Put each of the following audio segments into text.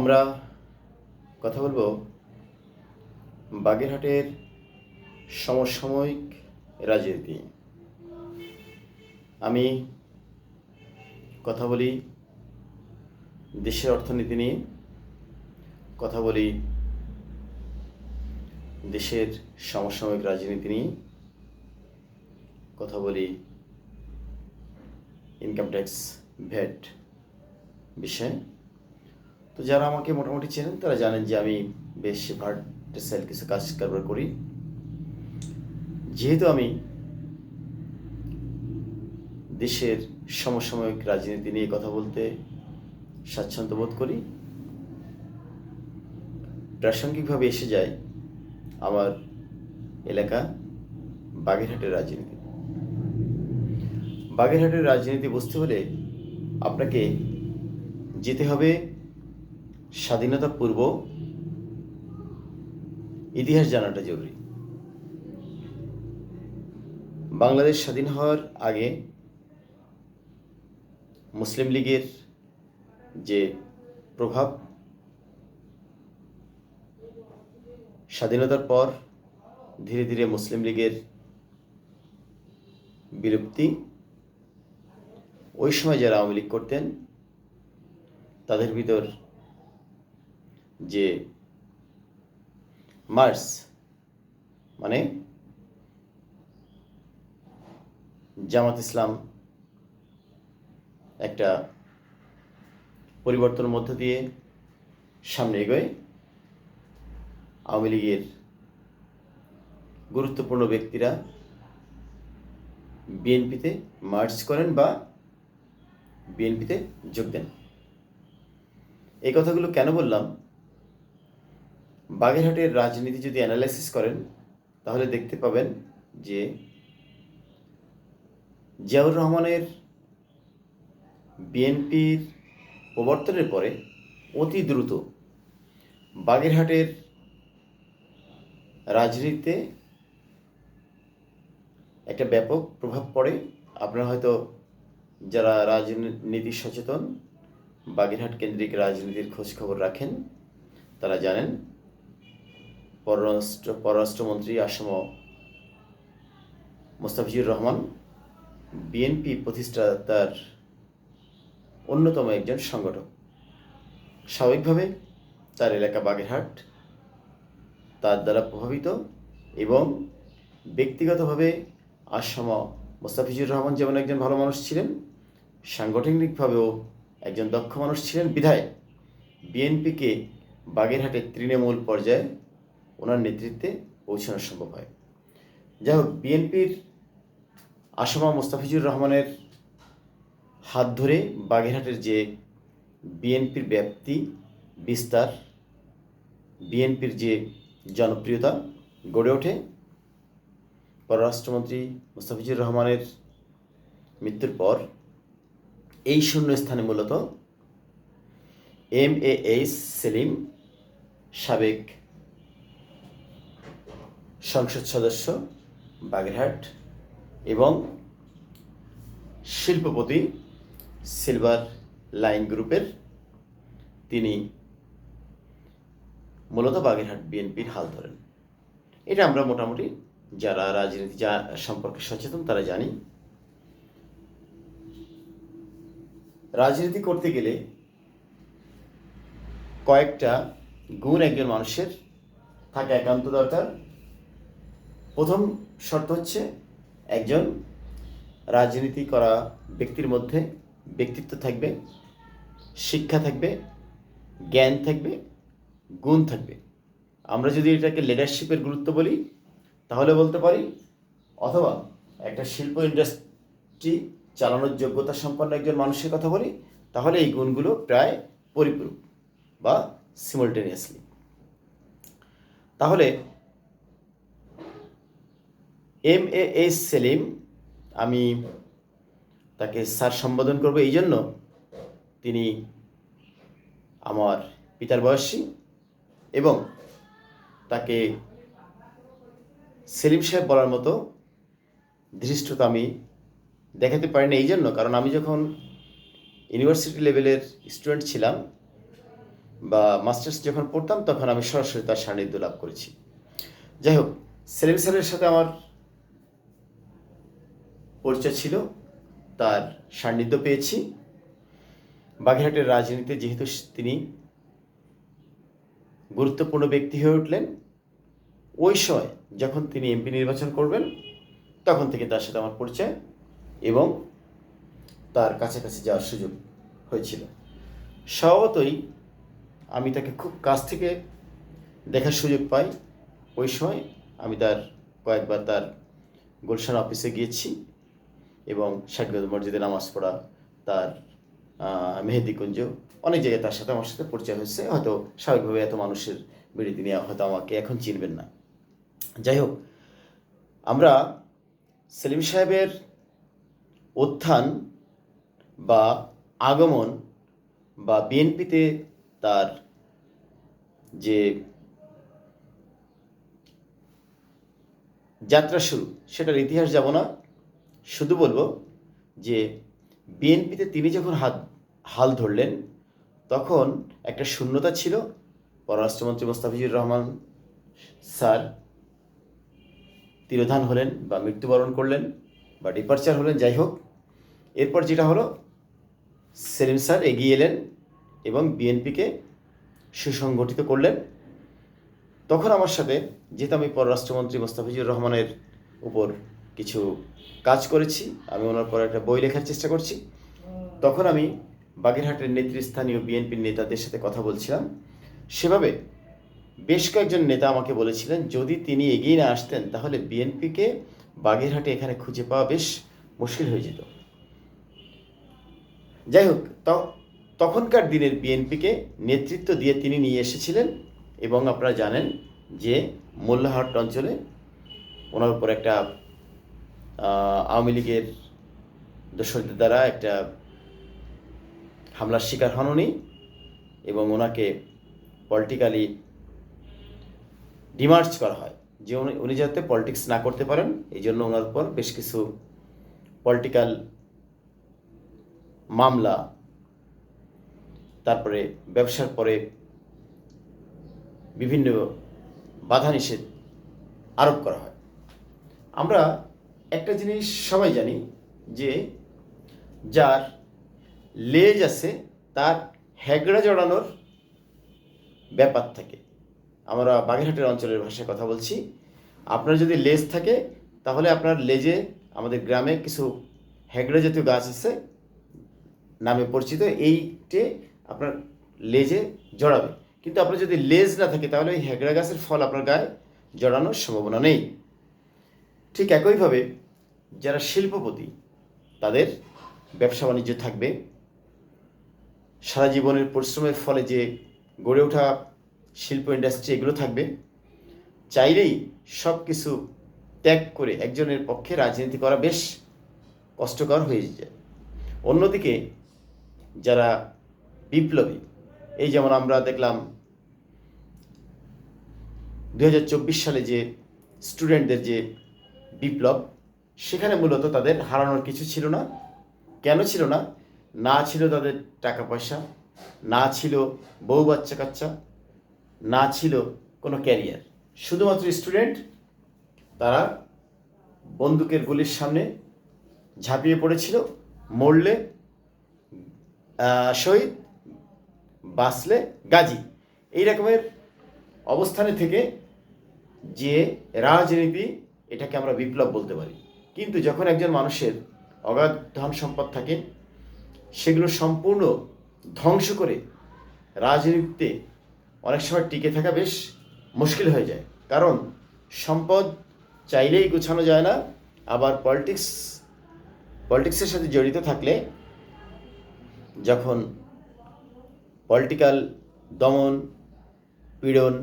আমরা কথা বলব বাগেরহাটের সমসাময়িক রাজনীতি। আমি কথা বলি দেশের অর্থনীতি নিয়ে, কথা বলি দেশের সমসাময়িক রাজনীতি নিয়ে, কথা বলি ইনকাম ট্যাক্স ভ্যাট বিষয়ে। তো যারা আমাকে মোটামুটি চেনেন, তারা জানেন যে আমি বেশ ভার্টেসাইল কিছু কাজ কারবার করি। যেহেতু আমি দেশের সমসাময়িক রাজনীতি নিয়ে কথা বলতে স্বাচ্ছন্দ্য বোধ করি, প্রাসঙ্গিকভাবে এসে যায় আমার এলাকা বাগেরহাটের রাজনীতি। বাগেরহাটের রাজনীতি বুঝতে হলে আপনাকে যেতে হবে স্বাধীনতা পূর্ব, ইতিহাস জানাটা জরুরি। বাংলাদেশ স্বাধীন হওয়ার আগে মুসলিম লীগের যে প্রভাব, স্বাধীনতার পর ধীরে ধীরে মুসলিম লীগের বিলুপ্তি, ওই সময় যারা আওয়ামী লীগ করতেন, তাদের ভিতর যে মার্স মানে জামাত ইসলাম একটা পরিবর্তনের মধ্য দিয়ে সামনে এগোয়। আওয়ামী লীগের গুরুত্বপূর্ণ ব্যক্তিরা বিএনপিতে মার্চ করেন বা বিএনপিতে যোগ দেন। এই কথাগুলো কেন বললাম? বাগেরহাটের রাজনীতি যদি অ্যানালাইসিস করেন, তাহলে দেখতে পাবেন যে জিয়াউর রহমানের বিএনপির প্রবর্তনের পরে অতি দ্রুত বাগেরহাটের রাজনীতিতে একটা ব্যাপক প্রভাব পড়ে। আপনারা হয়তো যারা রাজনীতি সচেতন, বাগেরহাট কেন্দ্রিক রাজনীতির খোঁজ খবর রাখেন, তারা জানেন পররাষ্ট্র, পররাষ্ট্রমন্ত্রী আসম মোস্তাফিজুর রহমান বিএনপি প্রতিষ্ঠাতার অন্যতম একজন সংগঠক। স্বাভাবিকভাবে তার এলাকা বাগেরহাট, তার দ্বারা প্রভাবিত এবং ব্যক্তিগতভাবে আসম মোস্তাফিজুর রহমান যেমন একজন ভালো মানুষ ছিলেন, সাংগঠনিকভাবেও একজন দক্ষ মানুষ ছিলেন। বিধায় বিএনপিকে বাগেরহাটের তৃণমূল পর্যায়ে ওনার নেতৃত্বে পৌঁছানো সম্ভব হয়। যাই হোক বিএনপির আসমা মোস্তাফিজুর রহমানের হাত ধরে বাগেরহাটের যে বিএনপির ব্যাপ্তি বিস্তার, বিএনপির যে জনপ্রিয়তা গড়ে ওঠে, পররাষ্ট্রমন্ত্রী মুস্তাফিজুর রহমানের মৃত্যুর পর এই শূন্য স্থানে মূলত এম এ এইচ সেলিম সাবেক সংসদ সদস্য, বাগেরহাট এবং শিল্পপতি সিলভার লাইন গ্রুপের তিনি মূলত বাগেরহাট বিএনপির হাল ধরেন। এটা আমরা মোটামুটি যারা রাজনীতি, যা সম্পর্কে সচেতন তারা জানি। রাজনীতি করতে গেলে কয়েকটা গুণ একজন মানুষের থাকা একান্ত দরকার। প্রথম শর্ত হচ্ছে একজন রাজনীতি করা ব্যক্তির মধ্যে ব্যক্তিত্ব থাকবে, শিক্ষা থাকবে, জ্ঞান থাকবে, গুণ থাকবে। আমরা যদি এটাকে লিডারশিপের গুরুত্ব বলি, তাহলে বলতে পারি অথবা একটা শিল্প ইন্ডাস্ট্রি চালানোর যোগ্যতা সম্পন্ন একজন মানুষের কথা বলি, তাহলে এই গুণগুলো প্রায় পরিপূরক বা সিমultaneously তাহলে এম এ এস সেলিম, আমি তাকে স্যার সম্বোধন করব এই জন্য। তিনি আমার পিতার বয়সী এবং তাকে সেলিম সাহেব বলার মতো ধৃষ্টতা আমি দেখাতে পারিনি এই জন্য। কারণ আমি যখন ইউনিভার্সিটি লেভেলের স্টুডেন্ট ছিলাম বা মাস্টার্স যখন পড়তাম, তখন আমি সরাসরি তার সান্নিধ্য লাভ করেছি। যাই হোক, সেলিম স্যারের সাথে আমার পরিচয় ছিল, তার সান্নিধ্য পেয়েছি। বাগেরহাটের রাজনীতিতে যেহেতু তিনি গুরুত্বপূর্ণ ব্যক্তি হয়ে উঠলেন, ওই সময় যখন তিনি এমপি নির্বাচন করবেন, তখন থেকে তার সাথে আমার পরিচয় এবং তার কাছাকাছি যাওয়ার সুযোগ হয়েছিল। স্বভাবতই আমি তাকে খুব কাছ থেকে দেখার সুযোগ পাই। ওই সময় আমি তার কয়েকবার তার গুলশান অফিসে গিয়েছি। এবং ষাটগঞ্জ মসজিদে নামাজ পড়া তার মেহেদিকুঞ্জ অনেক জায়গায় তার সাথে আমার সাথে পরিচয় হয়েছে। হয়তো স্বাভাবিকভাবে এত মানুষের বেড়ে তিনি হয়তো আমাকে এখন চিনবেন না। যাই হোক, আমরা সেলিম সাহেবের উত্থান বা আগমন বা বিএনপিতে তার যে যাত্রা শুরু, সেটার ইতিহাস যাব না। শুধু বলব যে বিএনপিতে তিনি যখন হাত, হাল ধরলেন, তখন একটা শূন্যতা ছিল পররাষ্ট্রমন্ত্রী মোস্তাফিজুর রহমান স্যার তিরোধান হলেন বা মৃত্যুবরণ করলেন বা ডিপার্চার হলেন, যাই হোক। এরপর যেটা হলো, সেলিম স্যার এগিয়ে এলেন এবং বিএনপিকে সুসংগঠিত করলেন। তখন আমার সাথে যেহেতু আমি পররাষ্ট্রমন্ত্রী মোস্তাফিজুর রহমানের উপর কিছু কাজ করেছি, আমি ওনার পর একটা বই লেখার চেষ্টা করছি। তখন আমি বাগেরহাটের নেতৃস্থানীয় বিএনপির নেতাদের সাথে কথা বলছিলাম। সেভাবে বেশ কয়েকজন নেতা আমাকে বলেছিলেন, যদি তিনি এগিয়ে না আসতেন, তাহলে বিএনপিকে বাগেরহাটে এখানে খুঁজে পাওয়া বেশ মুশকিল হয়ে যেত। যাই হোক তখনকার দিনের বিএনপিকে নেতৃত্ব দিয়ে তিনি নিয়ে এসেছিলেন এবং আপনারা জানেন যে মোল্লাহাট অঞ্চলে ওনার উপর একটা আওয়ামী লীগের দোসরদের দ্বারা একটা হামলার শিকার হন উনি এবং ওনাকে পলিটিক্যালি ডিমার্চ করা হয়। যে উনি উনি যাতে পলিটিক্স না করতে পারেন, এই জন্য ওনার উপর বেশ কিছু পলিটিক্যাল মামলা, তারপরে ব্যবসার পরে বিভিন্ন বাধা নিষেধ আরোপ করা হয়। আমরা একটা জিনিস সবাই জানি যে যার লেজ আছে, তার হ্যাগড়া জড়ানোর ব্যাপার থাকে। আমরা বাগেরহাটের অঞ্চলের ভাষায় কথা বলছি। আপনার যদি লেজ থাকে, তাহলে আপনার লেজে আমাদের গ্রামে কিছু হ্যাগড়া জাতীয় গাছ আছে, নামে পরিচিত, এইটে আপনার লেজে জড়াবে। কিন্তু আপনার যদি লেজ না থাকে, তাহলে ওই হ্যাগড়া গাছের ফল আপনার গায়ে জড়ানোর সম্ভাবনা নেই। ঠিক একইভাবে যারা শিল্পপতি, তাদের ব্যবসা বাণিজ্য থাকবে। সারা জীবনের পরিশ্রমের ফলে যে গড়ে ওঠা শিল্প ইন্ডাস্ট্রি এগুলো থাকবে। চাইলেই সব কিছু ত্যাগ করে একজনের পক্ষে রাজনীতি করা বেশ কষ্টকর হয়ে যায়। অন্যদিকে যারা বিপ্লবী, এই যেমন আমরা দেখলাম দু হাজার চব্বিশ সালে যে স্টুডেন্টদের যে বিপ্লব সেখানে মূলত তাদের হারানোর কিছু ছিল না। কেন ছিল না? না ছিল তাদের টাকা পয়সা, না ছিল বউ বাচ্চা কাচ্চা, না ছিল কোনো ক্যারিয়ার। শুধুমাত্র স্টুডেন্ট, তারা বন্দুকের গুলির সামনে ঝাঁপিয়ে পড়েছিল, মরলে শহীদ, বাঁচলে গাজী। এই রকমের অবস্থানে থেকে যে রাজনীতি এটাকে আমরা বিপ্লব বলতে পারি। কিন্তু যখন একজন মানুষের অগাধ ধন সম্পদ থাকে, সেগুলো সম্পূর্ণ ধ্বংস করে রাজনীতিতে অনেক সময় টিকে থাকা বেশ মুশকিল হয়ে যায়। কারণ সম্পদ চাইলেই গোছানো যায় না, আবার পলিটিক্স পলিটিক্সের সাথে জড়িত থাকলে যখন পলিটিক্যাল দমন, পীড়ন,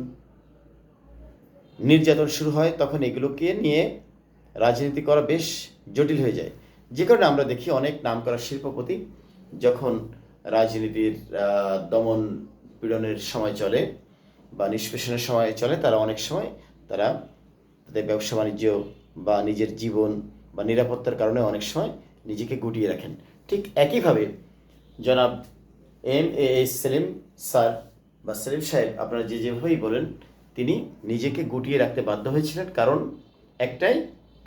নির্যাতন শুরু হয়, তখন এগুলোকে নিয়ে রাজনীতি করা বেশ জটিল হয়ে যায়। যে কারণে আমরা দেখি অনেক নাম করা শিল্পপতি যখন রাজনীতির দমন পীড়নের সময় চলে বা নিষ্পেষণের সময় চলে, তারা অনেক সময় তারা তাদের ব্যবসা বাণিজ্য বা নিজের জীবন বা নিরাপত্তার কারণে অনেক সময় নিজেকে গুটিয়ে রাখেন। ঠিক একইভাবে জনাব M A S Salim sir বা সেলিম সাহেব, আপনারা যে যেভাবেই বলেন, তিনি নিজেকে গুটিয়ে রাখতে বাধ্য হয়েছিলেন। কারণ একটাই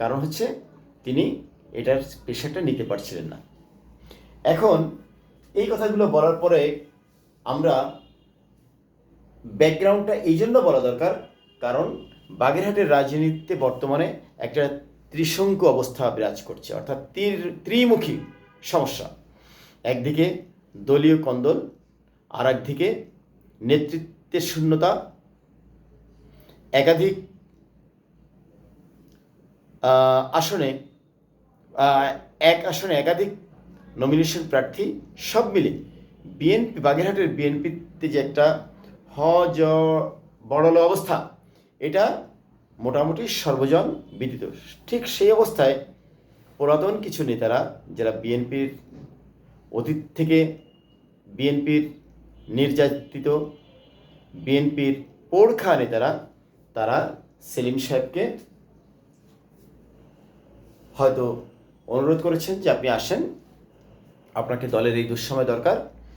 কারণ হচ্ছে তিনি এটার পেশাটা নিতে পারছিলেন না। এখন এই কথাগুলো বলার পরে আমরা ব্যাকগ্রাউন্ডটা এই জন্য বলা দরকার, কারণ বাগেরহাটের রাজনীতিতে বর্তমানে একটা ত্রিশঙ্কু অবস্থা বিরাজ করছে, অর্থাৎ ত্রির ত্রিমুখী সমস্যা। একদিকে দলীয় কন্দল আর একদিকে নেতৃত্বের শূন্যতা, একাধিক আসনে এক আসনে একাধিক নমিনেশন প্রার্থী সব মিলে বিএনপি বাগেরহাটের বিএনপিতে যে একটা হ, জ বড়ল অবস্থা, এটা মোটামুটি সর্বজন বিদিত। ঠিক সেই অবস্থায় পুরাতন কিছু নেতারা যারা বিএনপির অতীত থেকে বিএনপির নির্যাতিত বিএনপির পোড়খা নেতারা, তারা সেলিম সাহেবকে হয়তো অনুরোধ করেছেন যে আপনি আসেন। আপনাকে দলের এই দুঃসময় দরকার।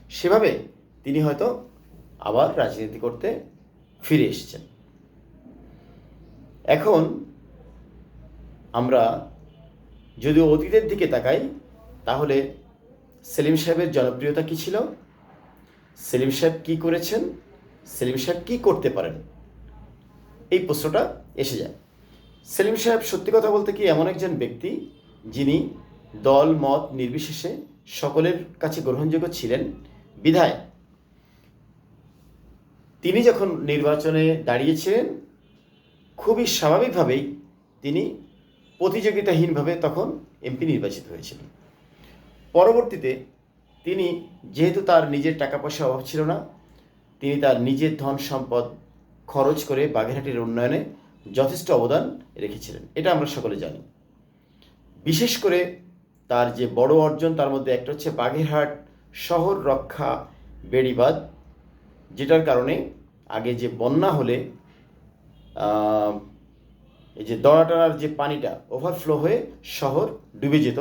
সেভাবে তিনি হয়তো আবার রাজনীতি করতে ফিরে এসেছেন। এখন আমরা যদি অতীতের দিকে তাকাই, তাহলে সেলিম সাহেবের জনপ্রিয়তা কী ছিল? সেলিম সাহেব কী করেছেন? সেলিম সাহেব কী করতে পারেন? এই প্রশ্নটা এসে যায়। সেলিম সাহেব সত্যি কথা বলতে কি এমন একজন ব্যক্তি যিনি দল, মত নির্বিশেষে সকলের কাছে গ্রহণযোগ্য ছিলেন? বিধায়। তিনি যখন নির্বাচনে দাঁড়িয়েছিলেন, খুবই স্বাভাবিকভাবেই তিনি প্রতিযোগিতাহীনভাবে তখন এমপি নির্বাচিত হয়েছিলেন। পরবর্তীতে তিনি, যেহেতু তার নিজের টাকা পয়সা অভাব ছিল না, তিনি তার নিজের ধন সম্পদ খরচ করে বাগেরহাটের উন্নয়নে যথেষ্ট অবদান রেখেছিলেন। এটা আমরা সকলে জানি। বিশেষ করে তার যে বড় অর্জন, তার মধ্যে একটা হচ্ছে বাগেরহাট শহর রক্ষা বেড়িবাদ যেটার কারণে আগে যে বন্যা হলে এই যে দড়াটার যে পানিটা ওভারফ্লো হয়ে শহর ডুবে যেত।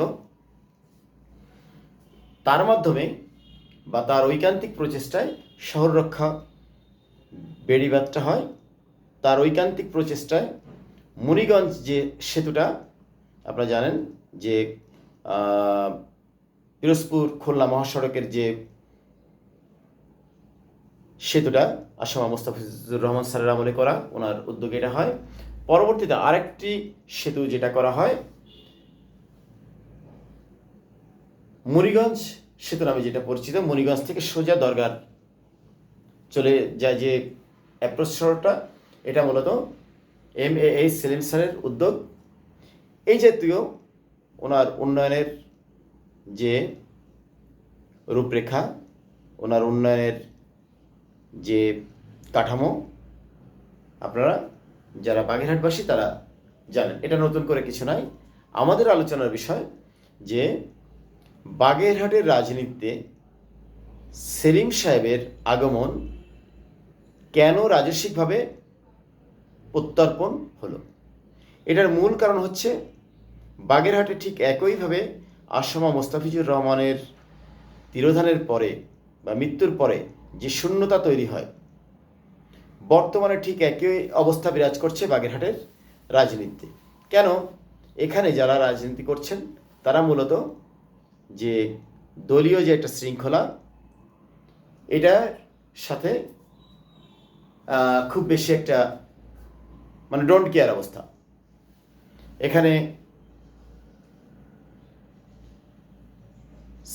তার মাধ্যমে বা তার ঐকান্তিক প্রচেষ্টায় শহর রক্ষা বেড়িবাদটা হয়। তার ঐকান্তিক প্রচেষ্টায় মুনিগঞ্জ যে সেতুটা, আপনারা জানেন যে পিরোজপুর খুলনা মহাসড়কের যে সেতুটা, আসামা মোস্তাফিজুর রহমান স্যারের আমলে করা, ওনার উদ্যোগে এটা হয়। পরবর্তীতে আরেকটি সেতু যেটা করা হয় মুড়িগঞ্জ সেতু নামে যেটা পরিচিত মুড়িগঞ্জ থেকে সোজা দরগার চলে যায় যে অ্যাপ্রোচ এটা মূলত এম এ এইচ সেলিম স্যারের উদ্যোগ। এই জাতীয় ওনার উন্নয়নের যে রূপরেখা, ওনার উন্নয়নের যে কাঠামো, আপনারা যারা বাগেরহাটবাসী তারা জানেন। এটা নতুন করে কিছু নাই। আমাদের আলোচনার বিষয় যে বাগেরহাটের রাজনীতিতে সেলিম সাহেবের আগমন কেন রাজস্বিকভাবে প্রত্যর্পণ হলো। এটার মূল কারণ হচ্ছে, বাগেরহাটে ঠিক একইভাবে আসমা মোস্তাফিজুর রহমানের তিরোধানের পরে বা মৃত্যুর পরে যে শূন্যতা তৈরি হয়, বর্তমানে ঠিক একই অবস্থা বিরাজ করছে বাগেরহাটের রাজনীতিতে। কেন? এখানে যারা রাজনীতি করছেন, তারা মূলত যে দলীয় যে একটা শৃঙ্খলা, এটার সাথে খুব বেশি একটা মানে ডোন্ট কেয়ার অবস্থা। এখানে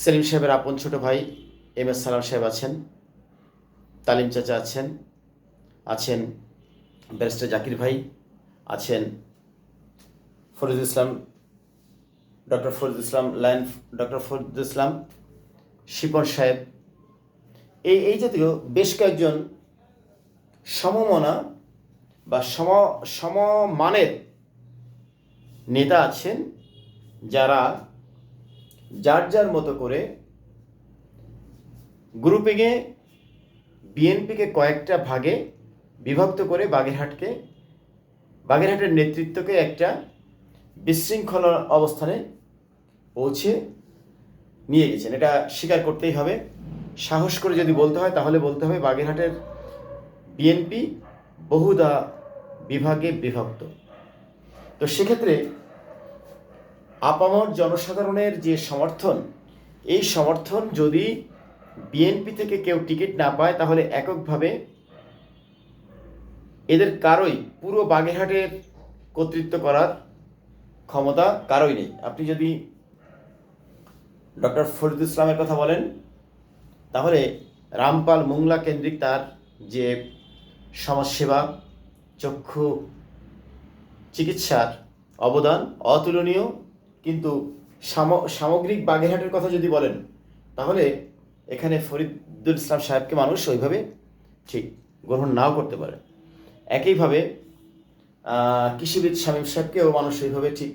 সেলিম সাহেবের আপন ছোট ভাই এম এস সালাম সাহেব আছেন, তালিম চাচা আছেন আছেন ব্যারিস্টার জাকির ভাই, আছেন Farid Islam, doctor Farid Islam, lion doctor Farid Islam, Shipon সাহেব। এই এই জাতীয় বেশ কয়েকজন সমমনা বা সম, সমমানের নেতা আছেন যারা যার যার মতো করে গ্রুপিংয়ে বিএনপিকে কয়েকটা ভাগে বিভক্ত করে বাগেরহাটকে, বাগেরহাটের নেতৃত্বকে একটা বিশৃঙ্খল অবস্থানে পৌঁছে নিয়ে গেছেন। এটা স্বীকার করতেই হবে। সাহস করে যদি বলতে হয়, তাহলে বলতে হবে বাগেরহাটের বিএনপি বহুদা বিভাগে বিভক্ত। তো সেক্ষেত্রে আপামর জনসাধারণের যে সমর্থন, এই সমর্থন যদি বিএনপি থেকে কেউ টিকিট না পায়, তাহলে এককভাবে এদের কারোই পুরো বাগেরহাটের কর্তৃত্ব করার ক্ষমতা কারোই নেই। আপনি যদি ডক্টর ফরিদুল ইসলামের কথা বলেন, তাহলে রামপাল মোংলা কেন্দ্রিক তার যে সমাজসেবা চক্ষু চিকিৎসার অবদান অতুলনীয়, কিন্তু সাম- সামগ্রিক বাগেরহাটের কথা যদি বলেন, তাহলে এখানে ফরিদুল ইসলাম সাহেবকে মানুষ ওইভাবে ঠিক গ্রহণ নাও করতে পারে। একইভাবে কৃষিবিদ শামীম সাহেবকেও মানুষ ওইভাবে ঠিক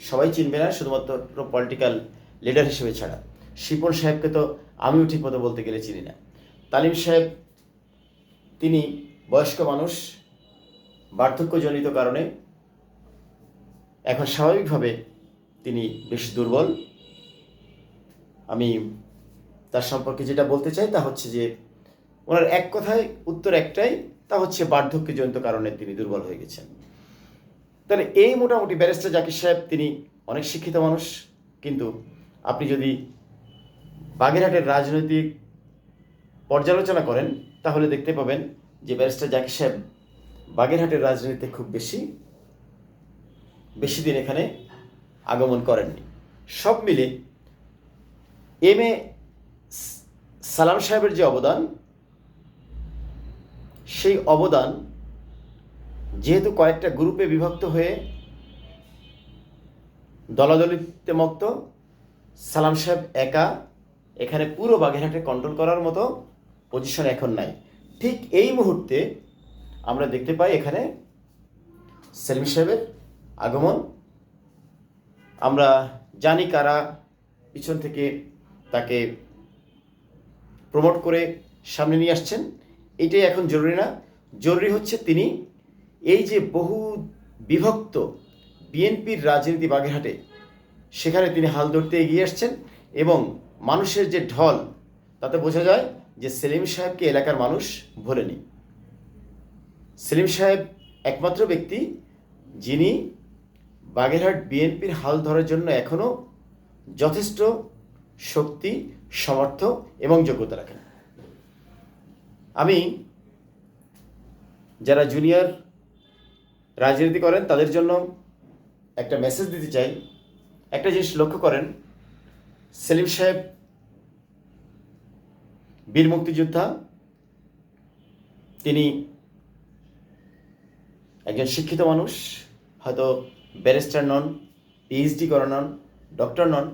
সবাই চিনবে না, শুধুমাত্র পলিটিক্যাল লিডার হিসেবে ছাড়া। শিপন সাহেবকে তো আমিও ঠিক ঠিকমতো বলতে গেলে চিনি না। তালিম সাহেব, তিনি বয়স্ক মানুষ বার্ধক্যজনিত কারণে এখন স্বাভাবিকভাবে তিনি বেশ দুর্বল। আমি তার সম্পর্কে যেটা বলতে চাই তা হচ্ছে যে ওনার এক কথায় উত্তর একটাই, তা হচ্ছে বার্ধক্যজনিত কারণে তিনি দুর্বল হয়ে গেছেন। তাহলে এই মোটামুটি ব্যারিস্টার জাকির সাহেব তিনি অনেক শিক্ষিত মানুষ, কিন্তু আপনি যদি বাগেরহাটের রাজনৈতিক পর্যালোচনা করেন, তাহলে দেখতে পাবেন যে ব্যারিস্টার জাকির সাহেব বাগেরহাটের রাজনীতিতে খুব বেশি বেশি দিন এখানে আগমন করেননি। সব মিলে এম এ সালাম সাহেবের যে অবদান, সেই অবদান যেহেতু কয়েকটা গ্রুপে বিভক্ত হয়ে দলাদলিতে মুক্ত সালাম সাহেব একা এখানে পুরো বাগেরহাটে কন্ট্রোল করার মতো পজিশন এখন নাই। ঠিক এই মুহূর্তে আমরা দেখতে পাই এখানে সেলিম সাহেবের আগমন। আমরা জানি কারা পিছন থেকে তাকে প্রমোট করে সামনে নিয়ে আসছেন। এটাই এখন জরুরি না। জরুরি হচ্ছে তিনি এই যে বহু বিভক্ত বিএনপির রাজনীতি বাগেরহাটে, সেখানে তিনি হাল ধরতে এগিয়ে আসছেন এবং মানুষের যে ঢল, তাতে বোঝা যায় যে সেলিম সাহেবকে এলাকার মানুষ ভোলেনি। সেলিম সাহেব একমাত্র ব্যক্তি যিনি বাগেরহাট বিএনপির হাল ধরার জন্য এখনও যথেষ্ট শক্তি সমর্থ এবং যোগ্যতা রাখেন। আমি যারা জুনিয়র রাজনীতি করেন তাদের জন্য একটা মেসেজ দিতে চাই। একটা জিনিস লক্ষ্য করেন, সেলিম সাহেব বীর মুক্তিযোদ্ধা। তিনি একজন শিক্ষিত মানুষ, হয়তো ব্যারিস্টার নন পিএইচডি করা নন ডক্টর নন,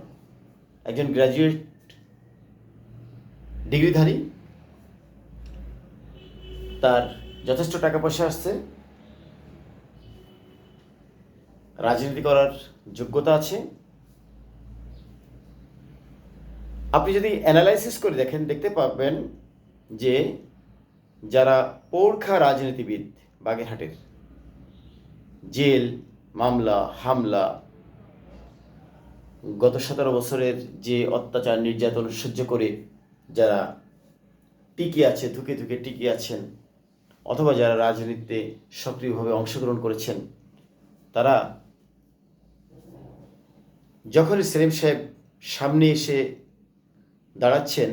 একজন গ্র্যাজুয়েট ডিগ্রিধারী তার যথেষ্ট টাকা পয়সা আসছে রাজনীতি করার যোগ্যতা আছে। আপনি যদি অ্যানালাইসিস করে দেখেন, দেখতে পাবেন যে যারা পৌরখা রাজনীতিবিদ, বাগেরহাটের জেল, মামলা, হামলা, গত সতেরো বছরের যে অত্যাচার নির্যাতন সহ্য করে যারা টিকে আছে, ধুকে ধুকে টিকে আছেন অথবা যারা রাজনীতিতে সক্রিয়ভাবে অংশগ্রহণ করেছেন, তারা যখনই সেলিম সাহেব সামনে এসে দাঁড়াচ্ছেন,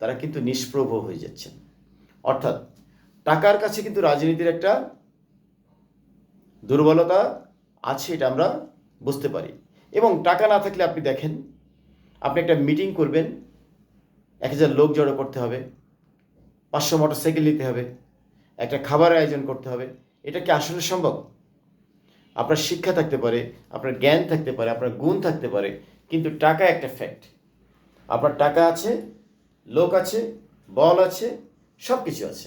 তারা কিন্তু নিষ্প্রভ হয়ে যাচ্ছেন। অর্থাৎ টাকার কাছে কিন্তু রাজনীতির একটা দুর্বলতা আছে এটা আমরা বুঝতে পারি। এবং টাকা না থাকলে আপনি দেখেন, আপনি একটা মিটিং করবেন, এক হাজার লোক জড়ো করতে হবে, পাঁচশো মোটর সাইকেল নিতে হবে, একটা খাবার আয়োজন করতে হবে, এটা কি আসলে সম্ভব? আপনার শিক্ষা থাকতে পারে, আপনার জ্ঞান থাকতে পারে, আপনার গুণ থাকতে পারে, কিন্তু টাকা একটা ফ্যাক্ট আপনার টাকা আছে, লোক আছে, বল আছে সব কিছু আছে।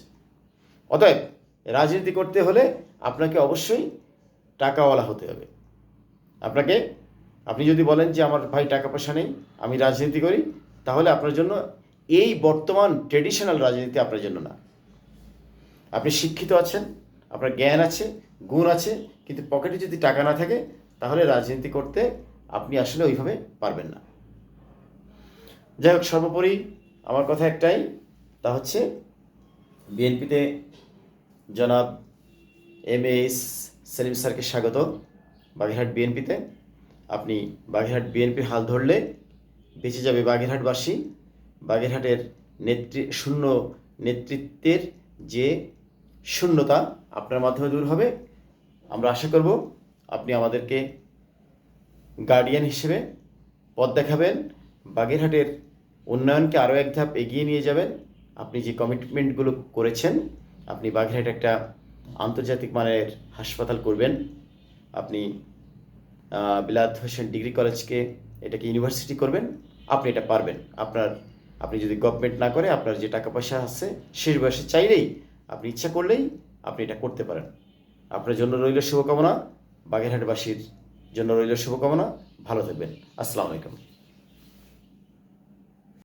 অতএব রাজনীতি করতে হলে আপনাকে অবশ্যই টাকাওয়ালা হতে হবে। আপনাকে, আপনি যদি বলেন যে আমার ভাই টাকা পয়সা নেই, আমি রাজনীতি করি, তাহলে আপনার জন্য এই বর্তমান ট্রেডিশনাল রাজনীতি আপনার জন্য না। আপনি শিক্ষিত আছেন, আপনার জ্ঞান আছে, গুণ আছে, কিন্তু পকেটে যদি টাকা না থাকে, তাহলে রাজনীতি করতে আপনি আসলে ওইভাবে পারবেন না। যাই হোক, সর্বোপরি আমার কথা একটাই, তা হচ্ছে, বিএনপিতে জনাব এম এস সেলিম স্যারকে স্বাগত। বাগেরহাট বিএনপিতে। আপনি বাগেরহাট বিএনপির হাল ধরলে বেঁচে যাবে বাগেরহাটবাসী। বাগেরহাটের নেতৃ শূন্য নেতৃত্বের যে শূন্যতা আপনার মাধ্যমে দূর হবে। আমরা আশা করব আপনি আমাদেরকে গার্ডিয়ান হিসেবে পথ দেখাবেন। বাগেরহাটের উন্নয়নকে আরও এক ধাপ এগিয়ে নিয়ে যাবেন। আপনি যে কমিটমেন্টগুলো করেছেন, আপনি বাগেরহাট একটা আন্তর্জাতিক মানের হাসপাতাল করবেন। আপনি বিলাত হোসেন ডিগ্রি কলেজকে এটাকে ইউনিভার্সিটি করবেন। আপনি এটা পারবেন। আপনার, আপনি যদি গভর্নমেন্ট না করে আপনার যে টাকা পয়সা আছে শেষ বয়সে চাইলেই আপনি ইচ্ছা করলেই আপনি এটা করতে পারেন। আপনার জন্য রইল শুভকামনা। বাগেরহাটবাসীর জন্য রইল শুভকামনা। ভালো থাকবেন। আসসালামু আলাইকুম।